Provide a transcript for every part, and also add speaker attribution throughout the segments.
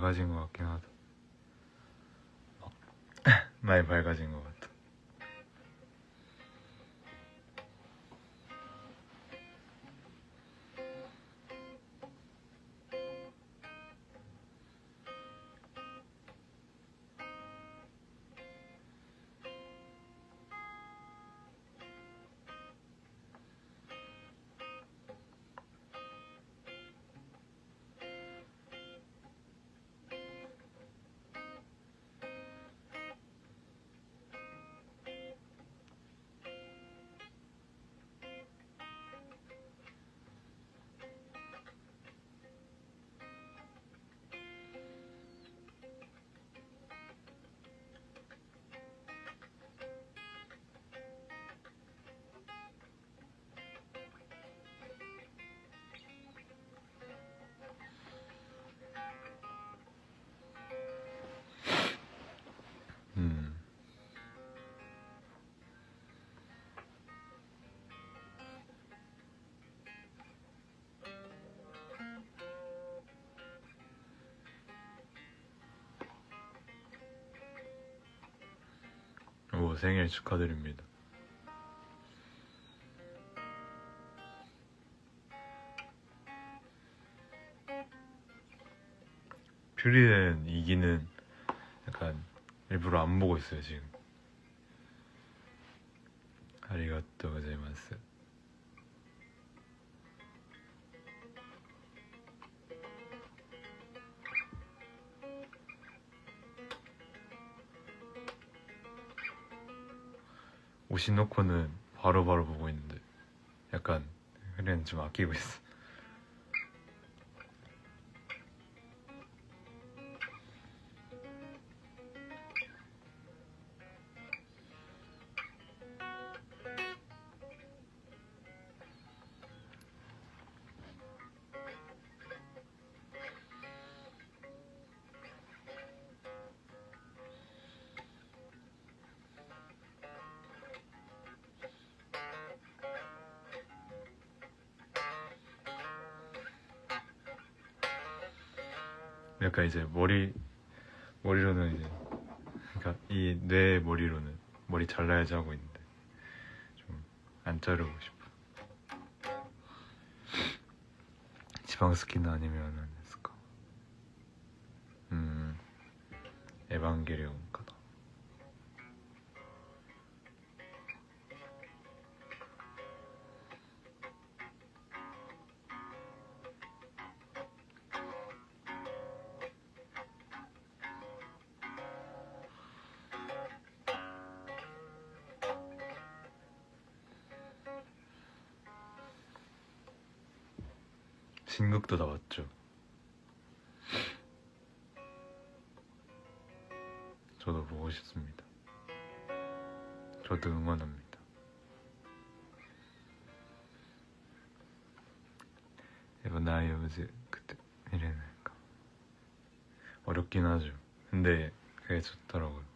Speaker 1: 밝아진 것 같긴 하다. 어, 많이 밝아진 것 같아. 오, 생일 축하드립니다. 퓨리는 이기는 약간 일부러 안 보고 있어요 지금. 아리가또 고자이마스. 오시노코는 바로 바로 보고 있는데 약간 그래는 좀 아끼고 있어. 약간 이제 머리 머리로는 이제 그러니까 이 뇌 머리로는 머리 잘라야지 하고 있는데 좀 안 자르고 싶어. 지방 스킨 아니면은 했을까? 음 에반게리온 신극도 나왔죠. 저도 보고 싶습니다. 저도 응원합니다. 이번 나이 오즈 그때 이래니까 어렵긴 하죠. 근데 그게 좋더라고요.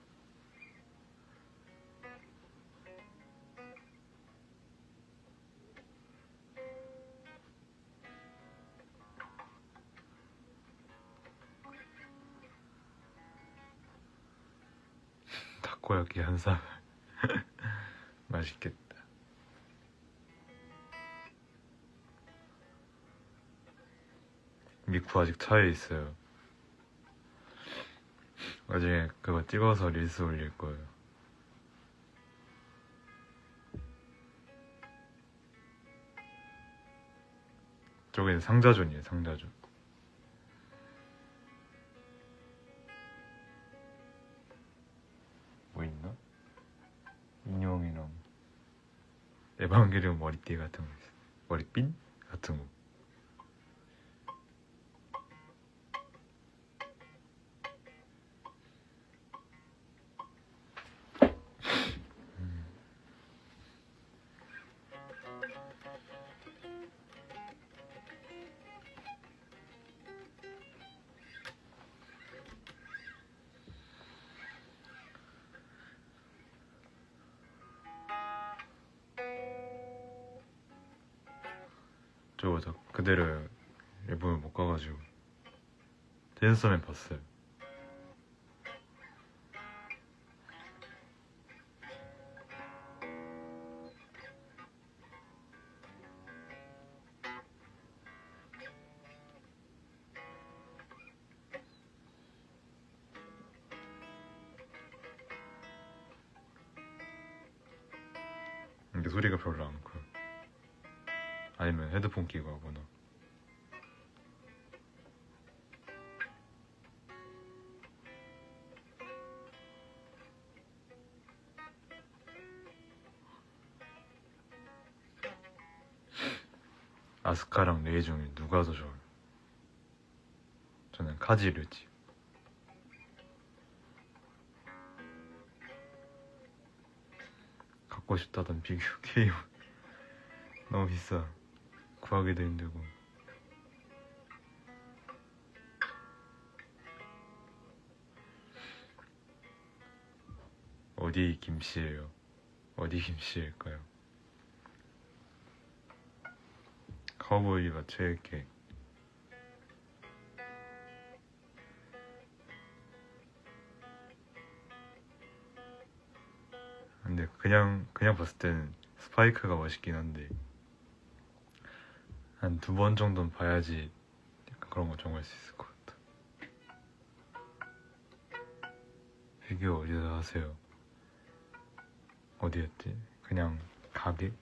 Speaker 1: 쌈. 맛있겠다. 미쿠 아직 차에 있어요. 나중에 그거 찍어서 릴스 올릴 거예요. 저기는 상자존이에요, 상자존. 에반게리온 머리띠 같은 거. 머리핀 같은 거. 저거 다 그대로 일본을 못 가가지고 제인소맨 봤어요. 레이 중에 누가 더 좋아요? 저는 카지르지 갖고 싶다던 비교 게임 너무 비싸 구하기도 힘들고 어디 김씨예요? 어디 김씨일까요? 카우보이가 최애게 근데 그냥 그냥 봤을 때는 스파이크가 멋있긴 한데 한 두 번 정도는 봐야지 약간 그런 거 정할 수 있을 것 같아. 피규어 어디서 하세요? 어디였지? 그냥 가게?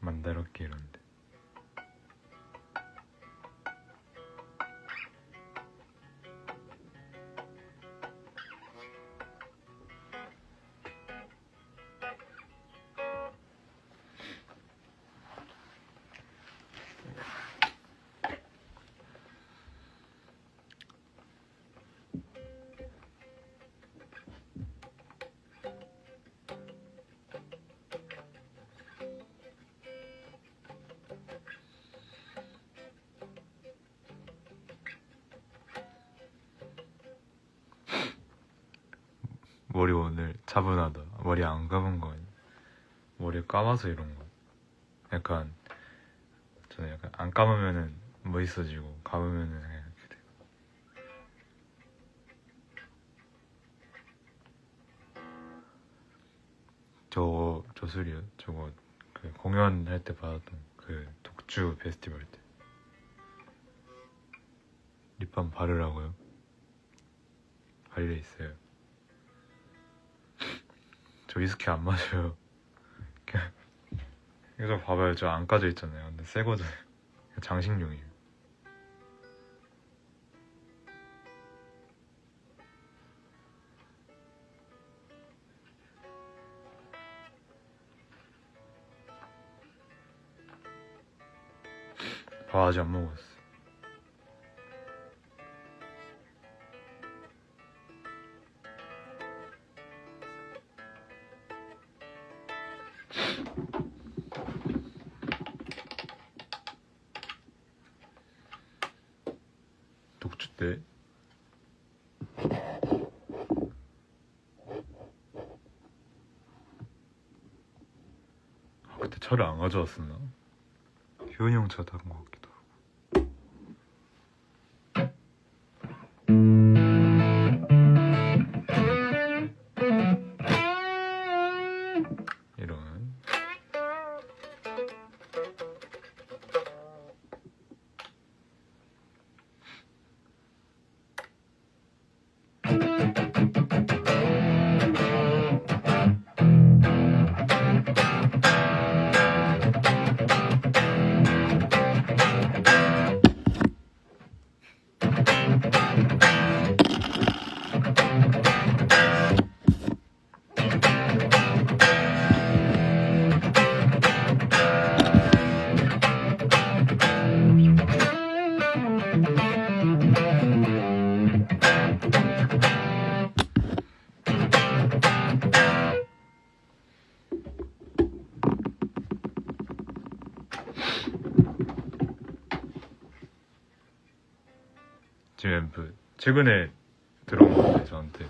Speaker 1: 만다르게 이런데. 머리 안 감은 거? 머리 감아서 이런 거. 약간 저는 약간 안 감으면은 멋있어지고 감으면은 그냥 이렇게 돼. 저거 저 술이요? 저거 그 공연할 때 받았던 그 독주 페스티벌 때 립밤 바르라고요? 발려 있어요. 저 위스키 안 마셔요. 이거 봐봐요. 저 안 까져 있잖아요. 근데 새 거잖아요. 장식용이에요. 밥 아직 안 먹었어. 가져왔었나? 효은이 형차것같 최근에 들어온 건데 저한테.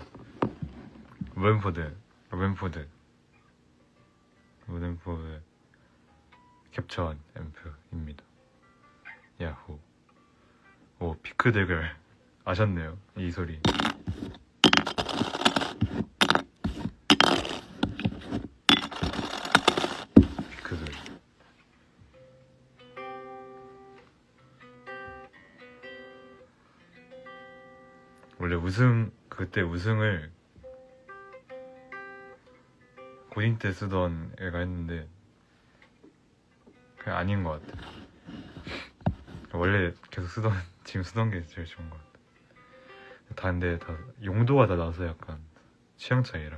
Speaker 1: 웬포드 웬포드. 웬포드 캡처한 앰프입니다. 야호. 오 피크 대결 아셨네요 이 소리 우승 그때 우승을 고딩 때 쓰던 애가 했는데 그냥 아닌 것 같아. 원래 계속 쓰던 지금 쓰던 게 제일 좋은 것 같아. 다 근데 다 용도가 다 나서 약간 취향 차이라.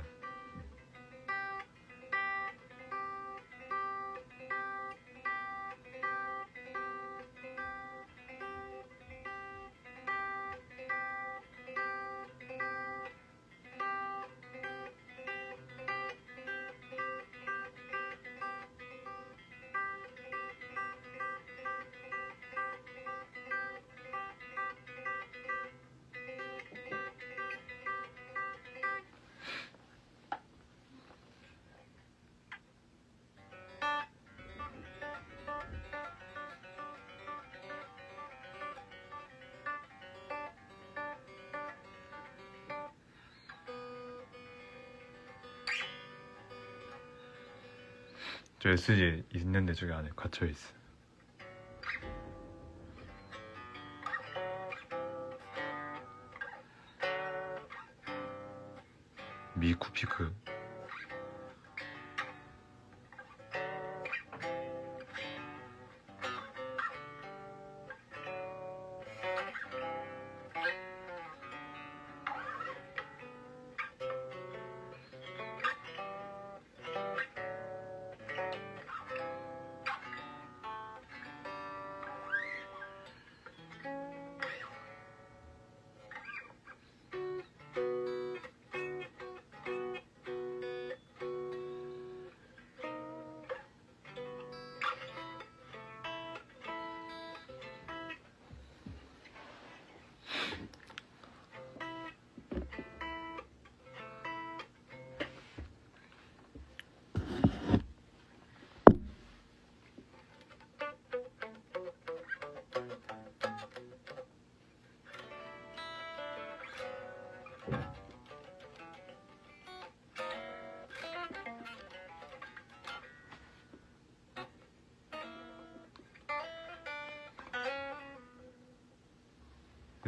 Speaker 1: 저 SG 있는데 저기 안에 갇혀 있어. 미쿠피크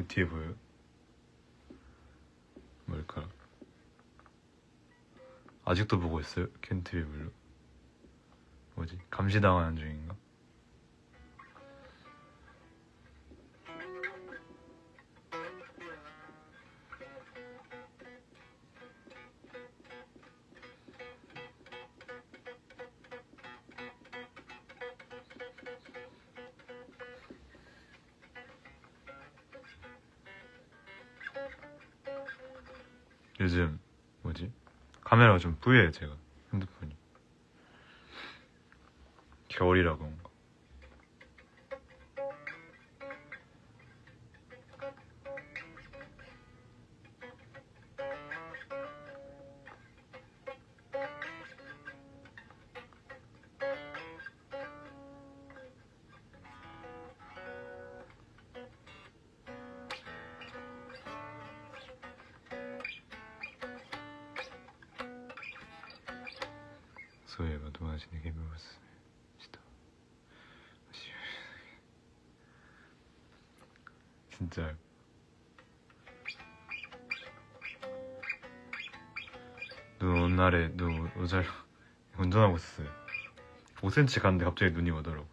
Speaker 1: 그 뒤에 보여요? 뭘까? 아직도 보고 있어요? 켄트리 블루 뭐지? 감시당하는 중인 요즘 뭐지? 카메라가 좀 뿌예요 제가. 핸드폰이. 겨울이라 그 そういえば友達にゲームをおすすめした。 진짜 눈 오는 날에 눈 오잘 운전하고 있었어요 5cm 갔는데 갑자기 눈이 오더라고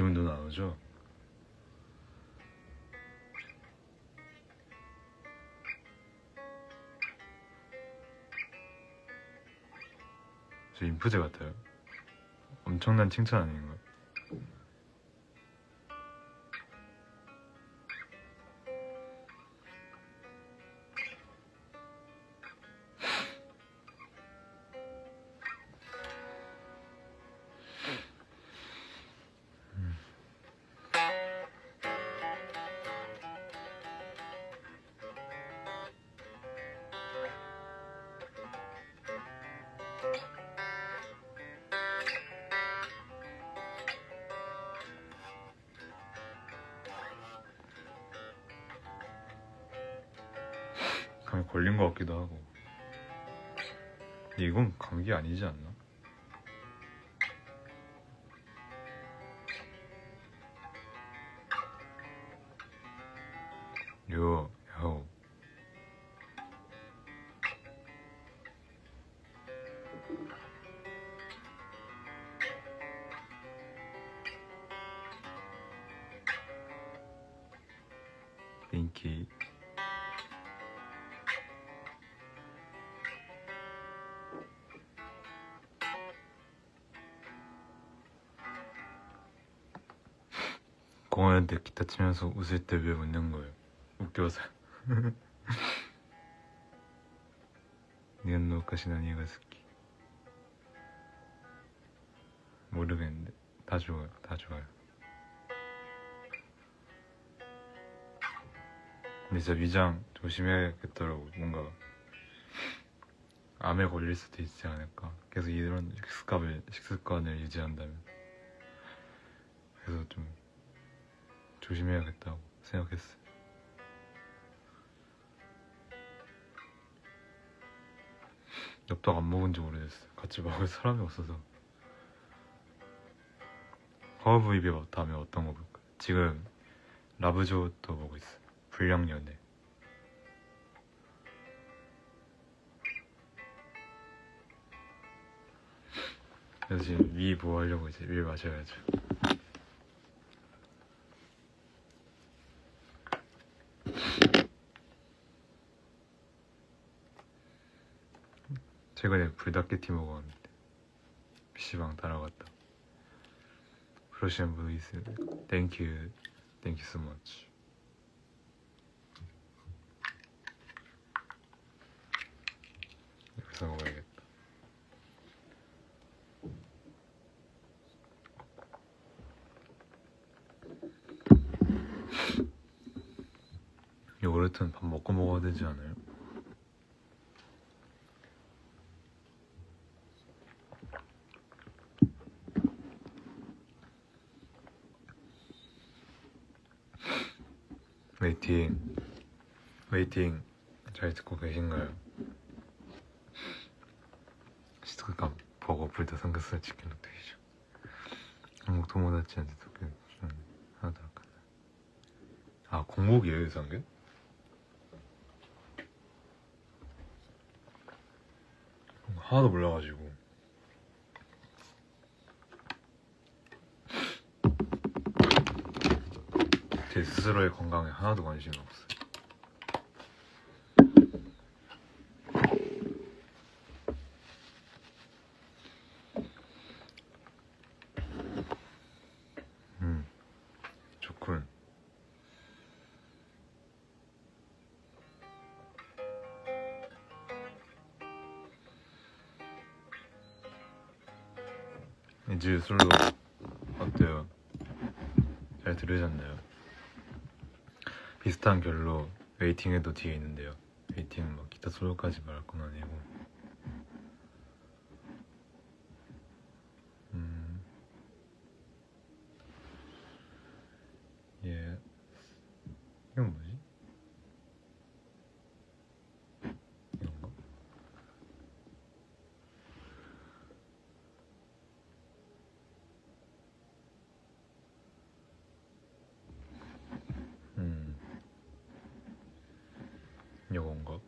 Speaker 1: 지금 눈안 오죠? 저 인프제 같아요. 엄청난 칭찬 아닌가? 감 걸린 것 같기도 하고. 이건 감기 아니지 않나? 공연 때 기타 치면서 웃을 때 왜 웃는 거예요? 웃겨서 日本のお菓子何が好き 모르겠는데 다 좋아요 다 좋아요 근데 진짜 위장 조심해야겠더라고 뭔가 암에 걸릴 수도 있지 않을까 계속 이런 식습관을, 식습관을 유지한다면 그래서 좀 조심해야겠다고 생각했어요. 엽떡 안 먹은 지 오래됐어요. 같이 먹을 사람이 없어서. 허브 입에 다음에 어떤 거 볼까 지금 라브조도 보고 있어요. 불량연애. 그래서 지금 위뭐 하려고 이제 위 마셔야죠 최근에 불닭게티 먹었는데 PC방 따라갔다. 그러시는 땡큐 땡큐 so much. 여기서 먹어야겠다. 요구르트는 밥 먹고 먹어야 되지 않아요? 웨이팅. 웨이팅. 잘 듣고 계신가요? 시트가 보고 불다 삼겹살 치킨 롯데이죠. 한국 도모다치한테 도쿄 좀 하나도 아까 아 공목이에요 이 상견? 하나도 몰라가지고 스스로의 건강에 하나도 관심이 없어요. 음, 좋군. 이제 솔로 어때요? 잘 들으셨나요? 비슷한 결로 웨이팅에도 뒤에 있는데요. 웨이팅은 막 기타 솔로까지 말할 건 아니고. 음. 예. 이건 뭐지? 이건가? 음. 요건가?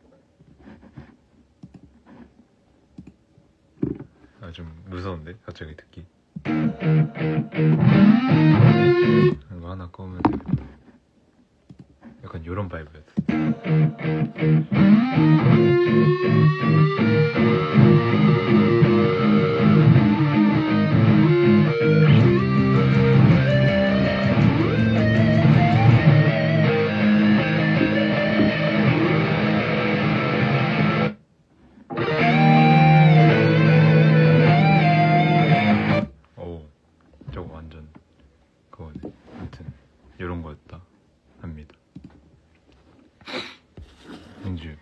Speaker 1: 아, 좀 무서운데? 갑자기 듣기. 이거 하나 꺼면. 약간 요런 바이브였어. 뭔지.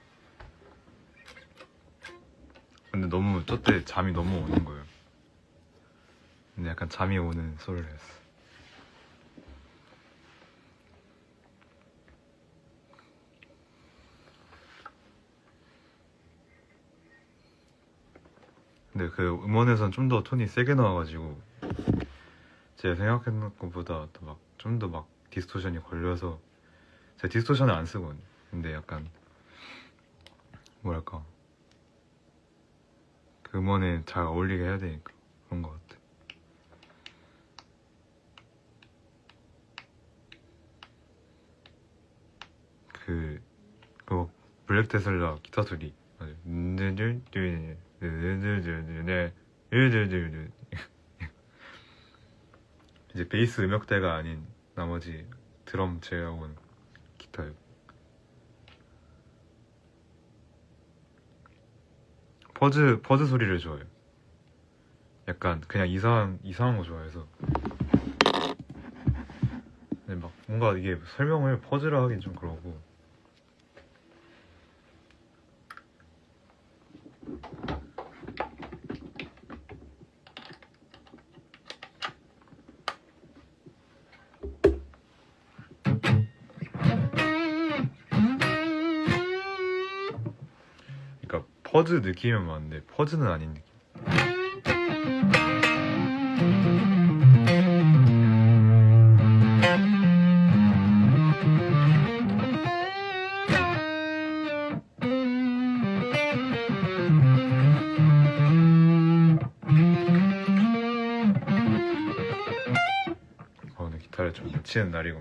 Speaker 1: 근데 너무 저때 잠이 너무 오는 거예요. 근데 약간 잠이 오는 소리를 했어. 근데 그 음원에선 좀 더 톤이 세게 나와가지고 제가 생각했던 것보다 좀더 막 디스토션이 걸려서 제가 디스토션을 안 쓰거든요. 근데 약간 뭐랄까 그 음원에 잘 어울리게 해야 되니까 그런 것 같아. 그 그거 블랙 테슬라 기타 소리 맞아요. 이제 베이스 음역대가 아닌 나머지 드럼 제어하고는 기타요. 퍼즈 퍼즈 소리를 좋아해요. 약간 그냥 이상한 이상한 거 좋아해서. 근데 막 뭔가 이게 설명을 퍼즈라 하긴 좀 그러고. 퍼즈 느낌은 많은데 퍼즈는 아닌 느낌. 어, 오늘 기타를 좀못 치는 날이거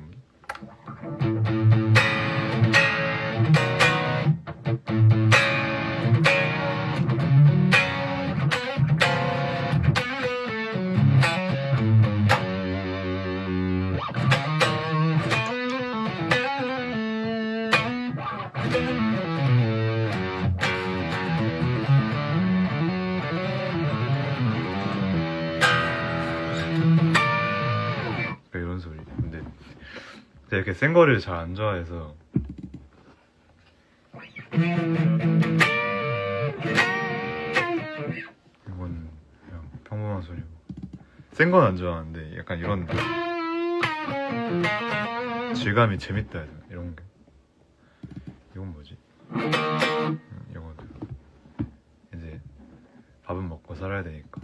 Speaker 1: 제가 이렇게 센 거를 잘 안 좋아해서. 이건 그냥 평범한 소리고. 센 건 안 좋아하는데 약간 이런 질감이 재밌다 해야? 이런 게. 이건 뭐지? 음, 이거 이제 밥은 먹고 살아야 되니까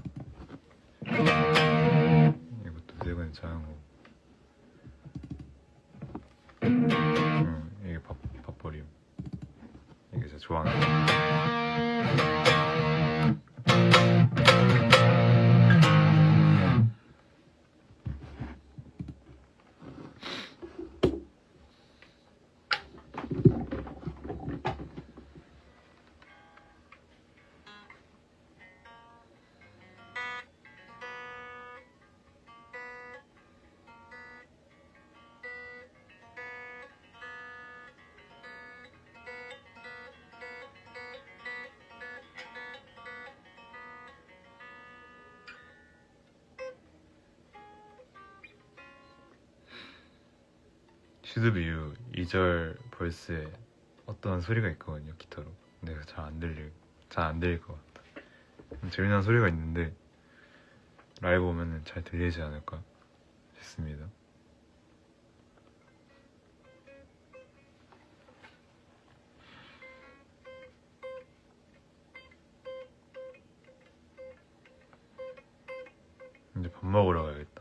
Speaker 1: 시드비유 2절 벌스에 어떤 소리가 있거든요 기타로. 근데 잘 안 들릴 잘 안 들릴 것좀 재미난 소리가 있는데 라이브 오면은 잘 들리지 않을까 싶습니다. 이제 밥 먹으러 가야겠다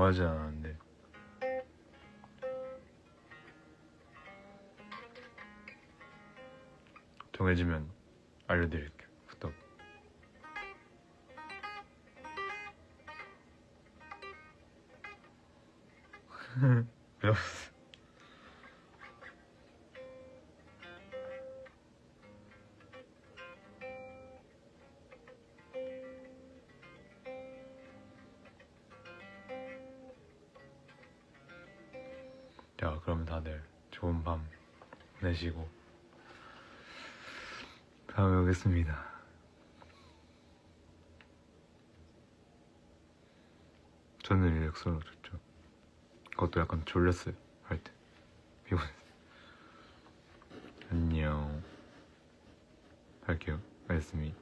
Speaker 1: 정하지 않았는데. 정해지면 알려드릴게요 자 그러면 다들 좋은 밤 보내시고 다음에 오겠습니다 저는 릴렉스로 좋죠 그것도 약간 졸렸어요 할 때 피곤해서 안녕. 할게요. 말씀이.